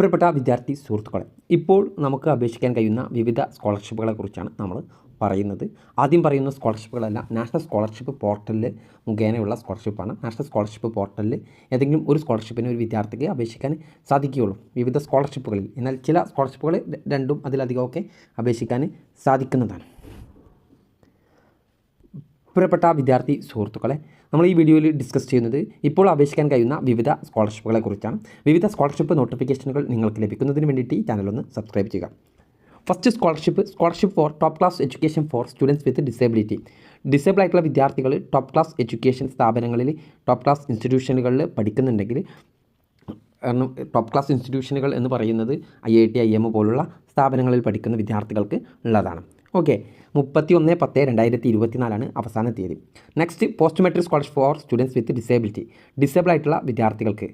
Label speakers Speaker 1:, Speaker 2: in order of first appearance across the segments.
Speaker 1: പ്രിയപ്പെട്ട വിദ്യാർത്ഥി സുഹൃത്തുക്കളെ ഇപ്പോൾ നമുക്ക് അപേക്ഷിക്കാൻ കഴിയുന്ന വിവിധ സ്കോളർഷിപ്പുകളെക്കുറിച്ചാണ് നമ്മൾ പറയുന്നത്. ആദ്യം പറയുന്ന സ്കോളർഷിപ്പുകളെല്ലാം നാഷണൽ സ്കോളർഷിപ്പ് പോർട്ടലിൽ മുഖേനയുള്ള സ്കോളർഷിപ്പാണ്. നാഷണൽ സ്കോളർഷിപ്പ് പോർട്ടലിൽ ഏതെങ്കിലും ഒരു സ്കോളർഷിപ്പിന് ഒരു വിദ്യാർത്ഥിക്ക് അപേക്ഷിക്കാൻ സാധിക്കുകയുള്ളൂ വിവിധ സ്കോളർഷിപ്പുകളിൽ. എന്നാൽ ചില സ്കോളർഷിപ്പുകൾ രണ്ടും അതിലധികമൊക്കെ അപേക്ഷിക്കാൻ സാധിക്കുന്നതാണ്. പ്രിയപ്പെട്ട വിദ്യാർത്ഥി സുഹൃത്തുക്കളെ നമ്മൾ ഈ വീഡിയോയിൽ ഡിസ്കസ് ചെയ്യുന്നത് ഇപ്പോൾ അപേക്ഷിക്കാൻ കഴിയുന്ന വിവിധ സ്കോളർഷിപ്പുകളെ കുറിച്ചാണ്. വിവിധ സ്കോളർഷിപ്പ് നോട്ടിഫിക്കേഷനുകൾ നിങ്ങൾക്ക് ലഭിക്കുന്നതിന് വേണ്ടിയിട്ട് ഈ ചാനൽ ഒന്ന് സബ്സ്ക്രൈബ് ചെയ്യുക. First scholarship scholarship for top class education for students with disability disable ആയിട്ടുള്ള വിദ്യാർത്ഥികൾ ടോപ്പ് ക്ലാസ് എഡ്യൂക്കേഷൻ സ്ഥാപനങ്ങളിൽ ടോപ്പ് ക്ലാസ് ഇൻസ്റ്റിറ്റ്യൂഷനുകളിൽ പഠിക്കുന്നുണ്ടെങ്കിൽ കാരണം ടോപ്പ് ക്ലാസ് ഇൻസ്റ്റിറ്റ്യൂഷനുകൾ എന്ന് പറയുന്നത് I I T I M പോലുള്ള സ്ഥാപനങ്ങളിൽ പഠിക്കുന്ന വിദ്യാർത്ഥികൾക്ക് ഉള്ളതാണ്. ഓക്കെ മുപ്പത്തി ഒന്ന് പത്ത് രണ്ടായിരത്തി ഇരുപത്തിനാലാണ് അവസാന തീയതി next post matric scholarship for students with disability disable ആയിട്ടുള്ള വിദ്യാർത്ഥികൾക്ക്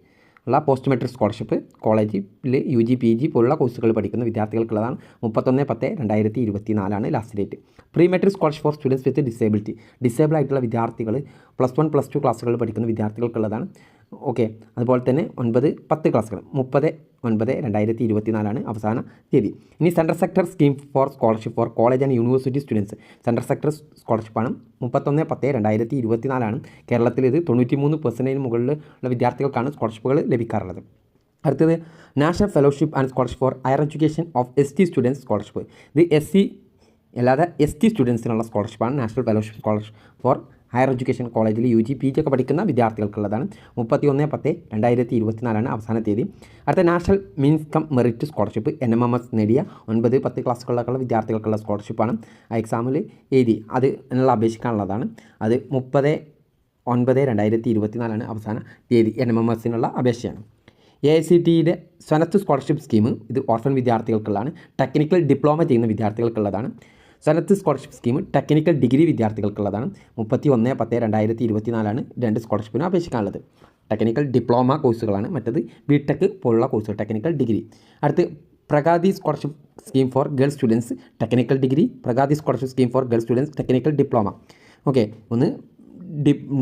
Speaker 1: ഉള്ള പോസ്റ്റ് മെട്രിക് സ്കോളർഷിപ്പ് കോളേജിൽ യു ജി പി ജി പോലുള്ള കോഴ്സുകൾ പഠിക്കുന്ന വിദ്യാർത്ഥികൾക്കുള്ളതാണ് മുപ്പത്തൊന്ന് പത്ത് രണ്ടായിരത്തി ഇരുപത്തി നാലാണ് last date pre matric scholarship for students with disability disable ആയിട്ടുള്ള വിദ്യാർത്ഥികൾ പ്ലസ് വൺ പ്ലസ് ടു ക്ലാസ്സുകൾ പഠിക്കുന്ന വിദ്യാർത്ഥികൾക്കുള്ളതാണ് ഓക്കെ. അതുപോലെ തന്നെ ഒൻപത് പത്ത് ക്ലാസ്സുകൾ. മുപ്പത് ഒൻപത് രണ്ടായിരത്തി ഇരുപത്തി നാലാണ് അവസാന തീയതി. ഇനി central sector scheme for scholarship for college and university students. Central sector സ്കോളർഷിപ്പാണ് മുപ്പത്തൊന്ന് പത്ത് രണ്ടായിരത്തി ഇരുപത്തി നാലാണ് കേരളത്തിൽ ഇത് തൊണ്ണൂറ്റി മൂന്ന് പെർസെന്റേജിന് മുകളിൽ ഉള്ള വിദ്യാർത്ഥികൾക്കാണ് സ്കോളർഷിപ്പുകൾ ലഭിക്കാറുള്ളത്. അടുത്തത് national fellowship and scholarship for higher education of S T students scholarship. ഇത് എസ് സി അല്ലാതെ എസ് ടി സ്റ്റുഡൻസിനുള്ള സ്കോളർഷിപ്പാണ് national fellowship scholarship for higher education കോളേജിൽ യു ജി പി ജി ഒക്കെ പഠിക്കുന്ന വിദ്യാർത്ഥികൾക്കുള്ളതാണ്. മുപ്പത്തി ഒന്ന് പത്ത് രണ്ടായിരത്തി ഇരുപത്തിനാലാണ് അവസാന തീയതി. അടുത്ത national means cum merit scholarship N M M S നേടിയ ഒൻപത് പത്ത് ക്ലാസ്സുകളിലൊക്കെയുള്ള വിദ്യാർത്ഥികൾക്കുള്ള സ്കോളർഷിപ്പാണ് ആ എക്സാമിൽ എഴുതി. അത് എന്നുള്ള അപേക്ഷിക്കാനുള്ളതാണ്. അത് മുപ്പത് ഒൻപത് രണ്ടായിരത്തി ഇരുപത്തിനാലാണ് അവസാന തീയതി എൻ എം എം എസിനുള്ള അപേക്ഷയാണ്. എ ഐ സി ടിയുടെ സ്വനത്ത് സ്കോളർഷിപ്പ് സ്കീം ഇത് ഓർഫൻ വിദ്യാർത്ഥികൾക്കുള്ളതാണ്. ടെക്നിക്കൽ ഡിപ്ലോമ ചെയ്യുന്ന വിദ്യാർത്ഥികൾക്കുള്ളതാണ്. Swanath scholarship scheme technical degree വിദ്യാർത്ഥികൾക്കുള്ളതാണ്. മുപ്പത്തി ഒന്ന് പത്ത് രണ്ടായിരത്തി ഇരുപത്തി നാലാണ് രണ്ട് സ്കോളർഷിപ്പിന് അപേക്ഷിക്കാനുള്ളത്. ടെക്നിക്കൽ ഡിപ്ലോമ കോഴ്സുകളാണ് മറ്റത് ബി ടെക് പോലുള്ള കോഴ്സുകൾ ടെക്നിക്കൽ ഡിഗ്രി. അടുത്ത് Pragati scholarship scheme for girl students technical degree Pragati scholarship scheme for girl students technical diploma. Okay ഒന്ന്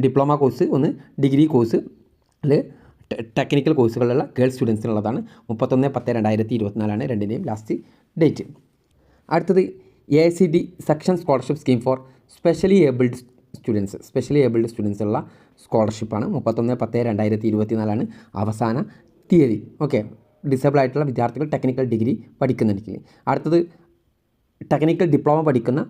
Speaker 1: ഡിപ്ലോമ കോഴ്സ് ഒന്ന് ഡിഗ്രി കോഴ്സ് അല്ലെ ടെക്നിക്കൽ കോഴ്സുകളുള്ള ഗേൾ സ്റ്റുഡൻസിനുള്ളതാണ്. മുപ്പത്തൊന്ന് പത്ത് രണ്ടായിരത്തി ഇരുപത്തിനാലാണ് രണ്ടിന്റെയും ലാസ്റ്റ് ഡേറ്റ്. അടുത്തത് A I C D section scholarship scheme for specially abled students specially abled സ്റ്റുഡൻസുള്ള സ്കോളർഷിപ്പാണ് മുപ്പത്തൊന്ന് പത്ത് രണ്ടായിരത്തി ഇരുപത്തി നാലാണ് അവസാന തീയതി. ഓക്കെ ഡിസേബിൾ ആയിട്ടുള്ള വിദ്യാർത്ഥികൾ ടെക്നിക്കൽ ഡിഗ്രി പഠിക്കുന്നുണ്ടെങ്കിൽ. അടുത്തത് ടെക്നിക്കൽ ഡിപ്ലോമ പഠിക്കുന്ന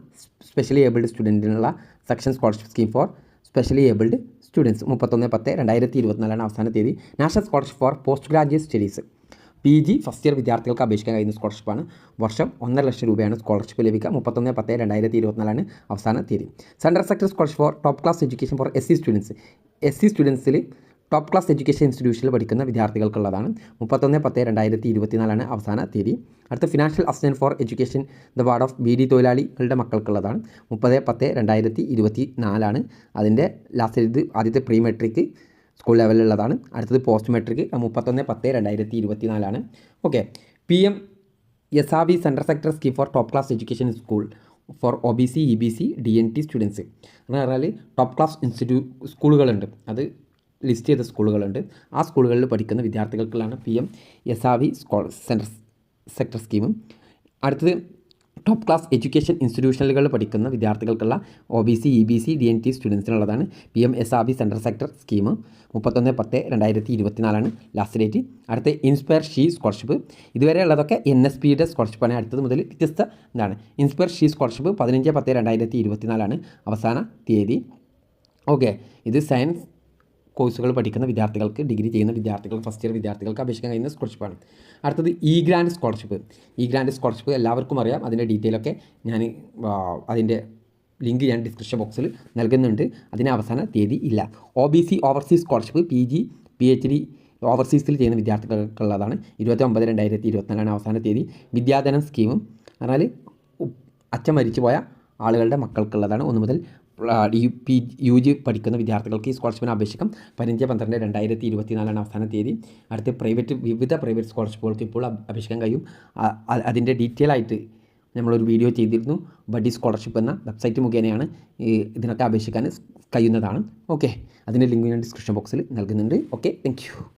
Speaker 1: specially abled സ്റ്റുഡന്റിനുള്ള section scholarship scheme for specially abled students മുപ്പത്തൊന്ന് പത്ത് രണ്ടായിരത്തി ഇരുപത്തിനാലാണ് അവസാന തീയതി. National scholarship for post graduate studies P G first year വിദ്യാർത്ഥികൾക്ക് അപേക്ഷിക്കാൻ കഴിയുന്ന സ്കോളർഷിപ്പാണ് വർഷം ഒന്നര ലക്ഷം രൂപയാണ് സ്കോളർഷിപ്പ് ലഭിക്കുക. മുപ്പത്തൊന്ന് പത്ത് രണ്ടായിരത്തി ഇരുപത്തിനാലാണ് അവസാന തീയതി. Central sector scholarship for top class education for S C students S C സ്റ്റുഡൻസിൽ top class education ഇൻസ്റ്റിറ്റ്യൂഷനിൽ പഠിക്കുന്ന വിദ്യാർത്ഥികൾക്കുള്ളതാണ്. മുപ്പത്തൊന്ന് പത്ത് രണ്ടായിരത്തി ഇരുപത്തിനാലാണ് അവസാന തീയതി. അടുത്ത financial assistant for education the ward of beedi തൊഴിലാളികളുടെ മക്കൾക്കുള്ളതാണ്. മുപ്പത് പത്ത് രണ്ടായിരത്തി ഇരുപത്തി നാലാണ് അതിന്റെ ലാസ്റ്റ് ഇത് ആദ്യത്തെ പ്രീ മെട്രിക് സ്കൂൾ ലെവലിലുള്ളതാണ്. അടുത്തത് പോസ്റ്റ് മെട്രിക് മുപ്പത്തൊന്ന് പത്ത് രണ്ടായിരത്തി ഇരുപത്തി നാലാണ് okay. P M S R B central sector scheme for top class education school for O B C E B C D N T students. എന്ന് പറഞ്ഞാൽ ടോപ്പ് ക്ലാസ് ഇൻസ്റ്റിറ്റ്യൂ സ്കൂളുകളുണ്ട്. അത് list ചെയ്ത സ്കൂളുകളുണ്ട്. ആ സ്കൂളുകളിൽ പഠിക്കുന്ന വിദ്യാർത്ഥികൾക്കുള്ളതാണ് P M S R V സ്കോൾ central sector സ്കീമും. അടുത്തത് top class education ഇൻസ്റ്റിറ്റ്യൂഷനുകളിൽ പഠിക്കുന്ന വിദ്യാർത്ഥികൾക്കുള്ള O B C E B C D N T സ്റ്റുഡൻസിനുള്ളതാണ് P M S R B central sector scheme മുപ്പത്തൊന്ന് പത്ത് രണ്ടായിരത്തി ഇരുപത്തിനാലാണ് ലാസ്റ്റ് ഡേറ്റ് അടുത്ത ഇൻസ്പയർ ഷീ സ്കോളർഷിപ്പ് ഇതുവരെ ഉള്ളതൊക്കെ എൻ എസ് പിയുടെ സ്കോളർഷിപ്പാണ് അടുത്തത് മുതൽ വ്യത്യസ്ത ഇതാണ്. ഇൻസ്പയർ ഷീ സ്കോളർഷിപ്പ് പതിനഞ്ച് പത്ത് രണ്ടായിരത്തി ഇരുപത്തിനാലാണ് അവസാന തീയതി. ഓക്കെ ഇത് സയൻസ് കോഴ്സുകൾ പഠിക്കുന്ന വിദ്യാർത്ഥികൾക്ക് ഡിഗ്രി ചെയ്യുന്ന വിദ്യാർത്ഥികൾ ഫസ്റ്റ് ഇയർ വിദ്യാർത്ഥികൾക്ക് അപേക്ഷിക്കാൻ കഴിയുന്ന സ്കോളർഷിപ്പാണ് അടുത്തത് E grant scholarship E grant scholarship എല്ലാവർക്കും അറിയാം. അതിന്റെ ഡീറ്റെയിൽ ഒക്കെ ഞാൻ അതിന്റെ ലിങ്ക് ഞാൻ ഡിസ്ക്രിപ്ഷൻ ബോക്സിൽ നൽകുന്നുണ്ട്. അതിന് അവസാന തീയതി ഇല്ല. O B C overseas scholarship P G P H D ഓവർസീസിൽ ചെയ്യുന്ന വിദ്യാർത്ഥികൾക്കുള്ളതാണ്. ഇരുപത്തി ഒമ്പത് രണ്ടായിരത്തി ഇരുപത്തിനാലാണ് അവസാന തീയതി. വിദ്യാധനം സ്കീമും എന്നാൽ അച്ഛൻ മരിച്ചുപോയ ആളുകളുടെ മക്കൾക്കുള്ളതാണ്. ഒന്ന് മുതൽ യു പി യു ജി പഠിക്കുന്ന വിദ്യാർത്ഥികൾക്ക് ഈ സ്കോളർഷിപ്പിന് അപേക്ഷിക്കാം. പതിനഞ്ച് പന്ത്രണ്ട് രണ്ടായിരത്തി ഇരുപത്തിനാലാണ് അവസാന തീയതി. അടുത്ത് പ്രൈവറ്റ് വിവിധ പ്രൈവറ്റ് സ്കോളർഷിപ്പുകൾക്ക് ഇപ്പോൾ അപേക്ഷിക്കാൻ കഴിയും. അതിന്റെ ഡീറ്റെയിൽ ആയിട്ട് നമ്മളൊരു വീഡിയോ ചെയ്തിരുന്നു. ബഡി സ്കോളർഷിപ്പ് എന്ന വെബ്സൈറ്റ് മുഖേനയാണ് ഇതിനൊക്കെ അപേക്ഷിക്കാൻ കഴിയുന്നതാണ്. ഓക്കെ. അതിന്റെ ലിങ്ക് ഞാൻ ഡിസ്ക്രിപ്ഷൻ ബോക്സിൽ നൽകുന്നുണ്ട്. ഓക്കെ. താങ്ക്